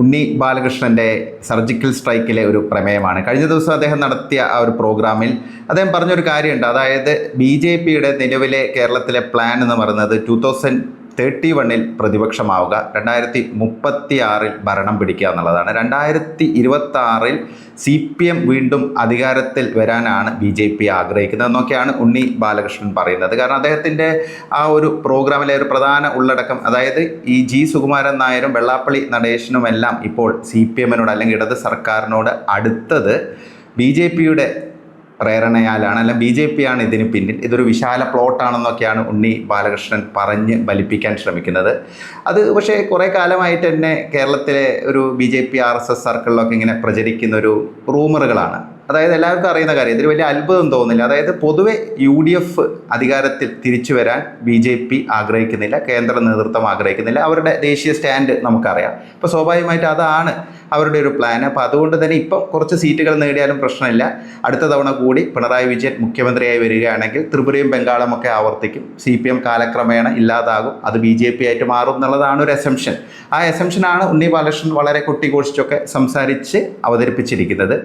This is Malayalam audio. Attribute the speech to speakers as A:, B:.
A: ഉണ്ണി ബാലകൃഷ്ണന്റെ സർജിക്കൽ സ്ട്രൈക്കിലെ ഒരു പ്രമേയമാണ്. കഴിഞ്ഞ ദിവസം അദ്ദേഹം നടത്തിയ ആ ഒരു പ്രോഗ്രാമിൽ അദ്ദേഹം പറഞ്ഞൊരു കാര്യമുണ്ട്. അതായത് ബി ജെ പിയുടെ നിലവിലെ കേരളത്തിലെ പ്ലാൻ എന്ന് പറയുന്നത് ടു തൗസൻഡ് തേർട്ടി വണ്ണിൽ പ്രതിപക്ഷമാവുക. രണ്ടായിരത്തി മുപ്പത്തി ആറിൽ ഭരണം പിടിക്കുക എന്നുള്ളതാണ്. രണ്ടായിരത്തി ഇരുപത്തി ആറിൽ സി പി എം വീണ്ടും അധികാരത്തിൽ വരാനാണ് ബി ജെ പി ആഗ്രഹിക്കുന്നത്. എന്നൊക്കെയാണ് ഉണ്ണി ബാലകൃഷ്ണൻ പറയുന്നത്. കാരണം അദ്ദേഹത്തിന്റെ ആ ഒരു പ്രോഗ്രാമിലെ ഒരു പ്രധാന ഉള്ളടക്കം അതായത് ഈ ജി സുകുമാരൻ നായരും വെള്ളാപ്പള്ളി നടേശനുമെല്ലാം ഇപ്പോൾ സി പി എമ്മിനോട് അല്ലെങ്കിൽ ഇടത് സർക്കാരിനോട് അടുത്തത് ബി ജെ പിയുടെ പ്രേരണയാലാണ്. അല്ല ബി ജെ പി ആണ് ഇതിന് പിന്നിൽ. ഇതൊരു വിശാല പ്ലോട്ടാണെന്നൊക്കെയാണ് ഉണ്ണി ബാലകൃഷ്ണൻ പറഞ്ഞ് ബലിപ്പിക്കാൻ ശ്രമിക്കുന്നത്. അത് പക്ഷേ കുറേ കാലമായിട്ട് തന്നെ കേരളത്തിലെ ഒരു B J P R S S സർക്കിളിലൊക്കെ ഇങ്ങനെ പ്രചരിക്കുന്ന ഒരു റൂമറുകളാണ്. അതായത് എല്ലാവർക്കും അറിയുന്ന കാര്യം ഇതിൽ വലിയ അത്ഭുതം തോന്നുന്നില്ല. അതായത് പൊതുവെ യു ഡി എഫ് അധികാരത്തിൽ തിരിച്ചു വരാൻ ബി ജെ പി ആഗ്രഹിക്കുന്നില്ല കേന്ദ്ര നേതൃത്വം ആഗ്രഹിക്കുന്നില്ല അവരുടെ ദേശീയ സ്റ്റാൻഡ് നമുക്കറിയാം. അപ്പോൾ സ്വാഭാവികമായിട്ട് അതാണ് അവരുടെ ഒരു പ്ലാൻ അപ്പോൾ അതുകൊണ്ട് തന്നെ ഇപ്പം കുറച്ച് സീറ്റുകൾ നേടിയാലും പ്രശ്നമില്ല. അടുത്ത തവണ കൂടി പിണറായി വിജയൻ മുഖ്യമന്ത്രിയായി വരികയാണെങ്കിൽ ത്രിപുരയും ബംഗാളും ഒക്കെ ആവർത്തിക്കും. സി പി എം കാലക്രമേണ ഇല്ലാതാകും. അത് ബി ജെ പി ആയിട്ട് മാറും എന്നുള്ളതാണ് ഒരു എസംഷൻ ആ എസംഷനാണ് ഉണ്ണി ബാലകൃഷ്ണൻ വളരെ കുട്ടികോഷിച്ചൊക്കെ സംസാരിച്ച് അവതരിപ്പിച്ചിരിക്കുന്നത്.